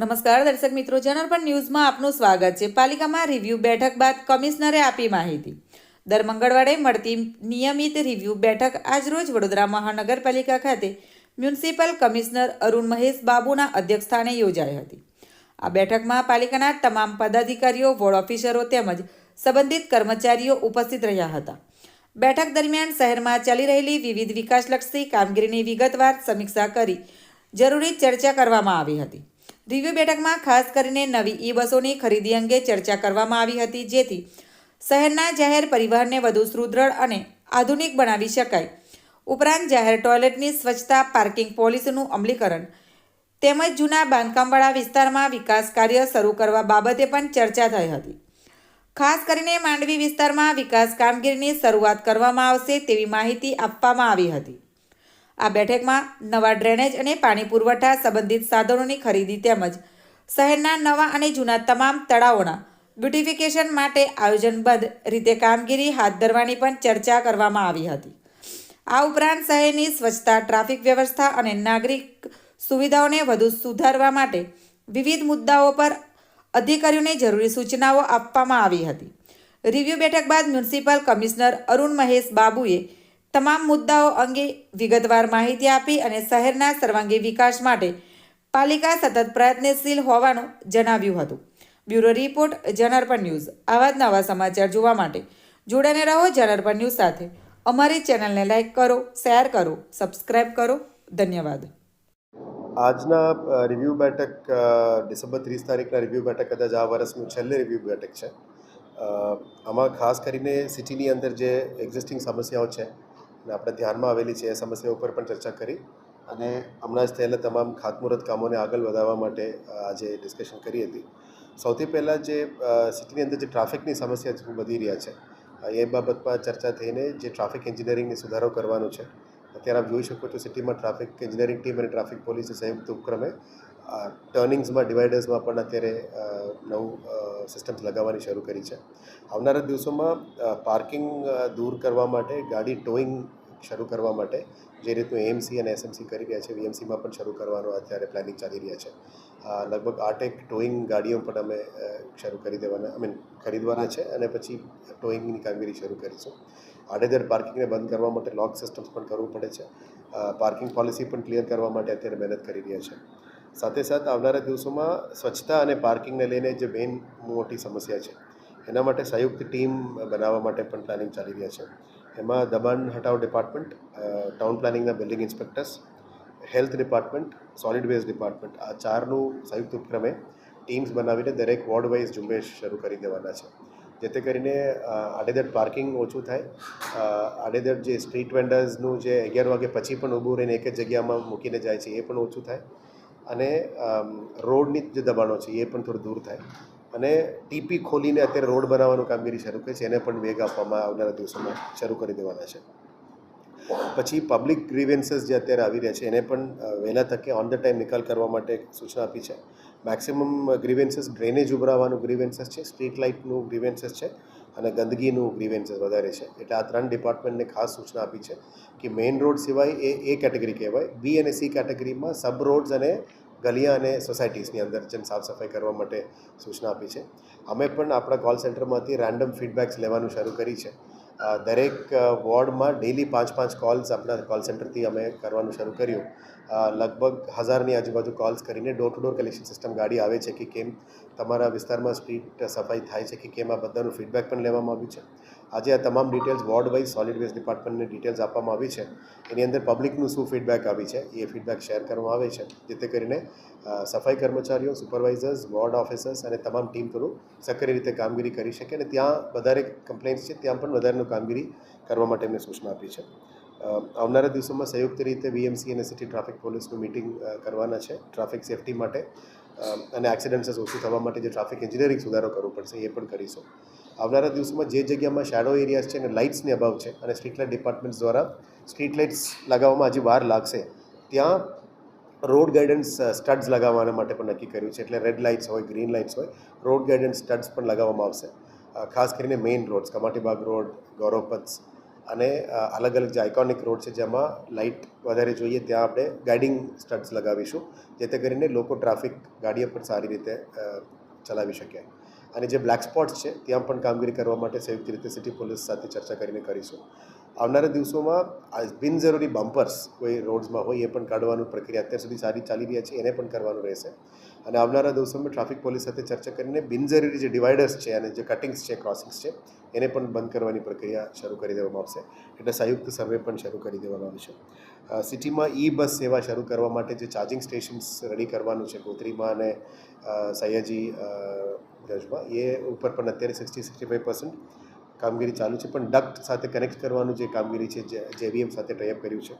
નમસ્કાર દર્શક મિત્રો, જનરપણ ન્યૂઝમાં આપનું સ્વાગત છે. પાલિકામાં રિવ્યૂ બેઠક બાદ કમિશનરે આપી માહિતી. દર મંગળવારે મળતી નિયમિત રિવ્યૂ બેઠક આજરોજ વડોદરા મહાનગરપાલિકા ખાતે મ્યુનિસિપલ કમિશનર અરુણ મહેશ બાબુના અધ્યક્ષસ્થાને યોજાઈ હતી. આ બેઠકમાં પાલિકાના તમામ પદાધિકારીઓ, વોર્ડ ઓફિસરો તેમજ સંબંધિત કર્મચારીઓ ઉપસ્થિત રહ્યા હતા. બેઠક દરમિયાન શહેરમાં ચાલી રહેલી વિવિધ વિકાસલક્ષી કામગીરીની વિગતવાર સમીક્ષા કરી જરૂરી ચર્ચા કરવામાં આવી હતી. રિવ્યુ બેઠકમાં ખાસ કરીને નવી ઈ બસોની ખરીદી અંગે ચર્ચા કરવામાં આવી હતી, જેથી શહેરના જાહેર પરિવહનને વધુ સુદૃઢ અને આધુનિક બનાવી શકાય. ઉપરાંત જાહેર ટોયલેટની સ્વચ્છતા, પાર્કિંગ પોલિસીનું અમલીકરણ તેમજ જૂના બાંધકામવાળા વિસ્તારમાં વિકાસ કાર્ય શરૂ કરવા બાબતે પણ ચર્ચા થઈ હતી. ખાસ કરીને માંડવી વિસ્તારમાં વિકાસ કામગીરીની શરૂઆત કરવામાં આવશે તેવી માહિતી આપવામાં આવી હતી. આ બેઠકમાં નવા ડ્રેનેજ અને પાણી પુરવઠા સંબંધિત સાધનોની ખરીદી તેમજ શહેરના નવા અને જૂના તમામ તળાવોના બ્યુટિફિકેશન માટે આયોજનબદ્ધ રીતે કામગીરી હાથ ધરવાની પણ ચર્ચા કરવામાં આવી હતી. આ ઉપરાંત શહેરની સ્વચ્છતા, ટ્રાફિક વ્યવસ્થા અને નાગરિક સુવિધાઓને વધુ સુધારવા માટે વિવિધ મુદ્દાઓ પર અધિકારીઓને જરૂરી સૂચનાઓ આપવામાં આવી હતી. રિવ્યૂ બેઠક બાદ મ્યુનિસિપલ કમિશનર અરુણ મહેશ બાબુએ તમામ મુદ્દાઓ અંગે વિગતવાર માહિતી આપી અને શહેરના સર્વાંગી વિકાસ માટે પાલિકા સતત પ્રયત્નશીલ હોવાનું જણાવ્યું હતું. Bureau report, Janarpan news. આવા જ નવા સમાચાર જોવા માટે જોડાને રહો જનાર્પણ ન્યૂઝ સાથે. અમારી ચેનલને લાઇક કરો, શેર કરો, સબસ્ક્રાઇબ કરો. ધન્યવાદ. આજના રિવ્યૂ બેઠક ડિસેમ્બર ત્રીસ તારીખના રિવ્યૂ બેઠક કદાચ આ વર્ષનું છેલ્લે રિવ્યૂ બેઠક છે. આમાં ખાસ કરીને સિટીની અંદર જે એક્ઝિસ્ટિંગ સમસ્યાઓ છે અને આપણે ધ્યાનમાં આવેલી છે એ સમસ્યા ઉપર પણ ચર્ચા કરી. અને હમણાં જ થયેલા તમામ ખાતમુહૂર્ત કામોને આગળ વધારવા માટે આજે ડિસ્કશન કરી હતી. સૌથી પહેલાં જે સિટીની અંદર જે ટ્રાફિકની સમસ્યા વધી રહ્યા છે એ બાબતમાં ચર્ચા થઈને જે ટ્રાફિક એન્જિનિયરિંગને સુધારો કરવાનો છે, અત્યારે આપ જોઈ શકો છો સિટીમાં ટ્રાફિક એન્જિનિયરિંગ ટીમ અને ટ્રાફિક પોલીસે સંયુક્ત ઉપક્રમે ટર્નિંગ્સમાં ડિવાઇડર્સમાં પણ અત્યારે નવું સિસ્ટમ્સ લગાવવાની શરૂ કરી છે. આવનારા દિવસોમાં પાર્કિંગ દૂર કરવા માટે, ગાડી ટોઈંગ શરૂ કરવા માટે જે રીતનું એએમસી અને એસએમસી કરી રહ્યા છે વીએમસીમાં પણ શરૂ કરવાનું અત્યારે પ્લાનિંગ ચાલી રહ્યા છે. લગભગ આઠેક ટોઈંગ ગાડીઓ પણ અમે શરૂ કરી દેવાના આઈ મીન ખરીદવાના છે અને પછી ટોઈંગની કામગીરી શરૂ કરીશું. આડેધડ પાર્કિંગને બંધ કરવા માટે લોક સિસ્ટમ્સ પણ કરવું પડે છે. પાર્કિંગ પોલિસી પણ ક્લિયર કરવા માટે અત્યારે મહેનત કરી રહ્યા છે. સાથે સાથે આવનારા દિવસોમાં સ્વચ્છતા અને પાર્કિંગને લઈને જે મેઇન મોટી સમસ્યા છે, એના માટે સંયુક્ત ટીમ બનાવવા માટે પણ પ્લાનિંગ ચાલી રહ્યા છે. એમાં દબાણ હટાવ department town પ્લાનિંગના building inspectors health department solid waste department આ ચારનું સંયુક્ત ઉપક્રમે ટીમ્સ બનાવીને દરેક વોર્ડ વાઇઝ ઝુંબેશ શરૂ કરી દેવાના છે. જેથી કરીને આડેધડ પાર્કિંગ ઓછું થાય આડેધડ જે સ્ટ્રીટ વેન્ડર્સનું જે અગિયાર વાગે પછી પણ ઊભું રહીને એક જ જગ્યામાં મૂકીને જાય છે, એ પણ ઓછું થાય. અને રોડની જે દબાણો છે એ પણ થોડું દૂર થાય. અને ટીપી ખોલીને અત્યારે રોડ બનાવવાનું કામગીરી શરૂ કરી છે, એને પણ વેગ આપવામાં આવનારા દિવસોમાં શરૂ કરી દેવાના છે. પછી પબ્લિક ગ્રીવેન્સીસ જે અત્યારે આવી રહ્યા છે, એને પણ વહેલા તકે ઓન ધ ટાઈમ નિકાલ કરવા માટે સૂચના આપી છે. મેક્સિમમ ગ્રીવેન્સીસ ડ્રેનેજ ઉભરાવાનું ગ્રીવેન્સીસ છે સ્ટ્રીટ લાઇટનું ગ્રીવેન્સીસ છે. અને ગંદકીનું ગ્રીવેન્સીસ વધારે છે. એટલે આ ત્રણ ડિપાર્ટમેન્ટને ખાસ સૂચના આપી છે કે મેઇન રોડ સિવાય એ એ કેટેગરી કહેવાય. બી અને સી કેટેગરીમાં સબ રોડ્સ અને ગલિયા અને સોસાયટીઝની અંદર જેમ સાફ સફાઈ કરવા માટે સૂચના આપી છે. અમે પણ આપણા કોલ સેન્ટરમાંથી રેન્ડમ ફીડબેક્સ લેવાનું શરૂ કરી છે. દરેક વોર્ડમાં ડેલી પાંચ પાંચ કોલ્સ આપણા કોલ સેન્ટરથી અમે કરવાનું શરૂ કર્યું. લગભગ હજારની આજુબાજુ કોલ્સ કરીને door to door collection system ગાડી આવે છે કે કેમ તમારા વિસ્તારમાં સ્ટ્રીટ સફાઈ થાય છે કે કેમ? આ બધાનું ફીડબેક પણ લેવામાં આવ્યું છે. આજે આ તમામ details ward wise solid waste ડિપાર્ટમેન્ટને details આપવામાં આવી છે. એની અંદર પબ્લિકનું શું ફીડબેક આવી છે, એ ફીડબેક શેર કરવામાં આવે છે. જેથી કરીને સફાઈ કર્મચારીઓ સુપરવાઇઝર્સ વોર્ડ ઓફિસર્સ અને તમામ ટીમ થોડું સક્રિય રીતે કામગીરી કરી શકે અને ત્યાં વધારે કમ્પ્લેન્ટ્સ છે, ત્યાં પણ વધારેનું કામગીરી કરવા માટે એમને સૂચના આપી છે. આવનારા દિવસોમાં સંયુક્ત રીતે વીએમસી અને સિટી ટ્રાફિક પોલીસનું મિટિંગ કરવાના છે. ટ્રાફિક સેફટી માટે અને એક્સિડન્ટ્સ ઓછું થવા માટે જે ટ્રાફિક એન્જિનિયરિંગ સુધારો કરવો પડશે, એ પણ કરીશું. આવનારા દિવસોમાં જે જગ્યામાં શેડો એરિયાઝ છે અને લાઇટ્સની અભાવ છે અને સ્ટ્રીટ લાઇટ ડિપાર્ટમેન્ટ્સ દ્વારા સ્ટ્રીટ લાઇટ્સ લગાવવામાં હજી વાર લાગશે, ત્યાં રોડ ગાઈડન્સ સ્ટડ્સ લગાવવાના માટે પણ નક્કી કર્યું છે. એટલે રેડ લાઇટ્સ હોય ગ્રીન લાઇટ્સ હોય રોડ ગાઈડન્સ સ્ટડ્સ પણ લગાવવામાં આવશે. ખાસ કરીને main roads Kamatibaug road Gauravpath અને અલગ અલગ જે આઇકોનિક રોડ છે જેમાં લાઇટ વધારે જોઈએ, ત્યાં આપણે ગાઈડિંગ સ્ટડ્સ લગાવીશું, જેથી કરીને લોકો ટ્રાફિક ગાડીઓ પણ સારી રીતે ચલાવી શકે. અને જે બ્લેક સ્પોટ્સ છે, ત્યાં પણ કામગીરી કરવા માટે સંયુક્ત રીતે સિટી પોલીસ સાથે ચર્ચા કરીને કરીશું. આવનારા દિવસોમાં બિનજરૂરી બમ્પર્સ કોઈ રોડ્સમાં હોય એ પણ કાઢવાનું પ્રક્રિયા અત્યાર સુધી સારી ચાલી રહી છે, એને પણ કરવાનું રહેશે. અને આવનારા દિવસોમાં ટ્રાફિક પોલીસ સાથે ચર્ચા કરીને બિનજરૂરી જે ડિવાઈડર્સ છે અને જે કટિંગ્સ છે ક્રોસિંગ્સ છે, એને પણ બંધ કરવાની પ્રક્રિયા શરૂ કરી દેવામાં આવશે. એટલે સંયુક્ત સર્વે પણ શરૂ કરી દેવામાં આવશે સિટીમાં ઈ બસ સેવા શરૂ કરવા માટે જે ચાર્જિંગ સ્ટેશન્સ રેડી કરવાનું છે, ગોત્રીમાં અને સયાજી ગંજમાં, એ ઉપર પણ અત્યારે સિક્સટી સિક્સટી ફાઈવ પર્સન્ટ કામગીરી ચાલુ છે, પણ ડક્ટ સાથે કનેક્ટ કરવાનું જે કામગીરી છે, જે જેવીએમ સાથે ટાઈઅપ કર્યું છે.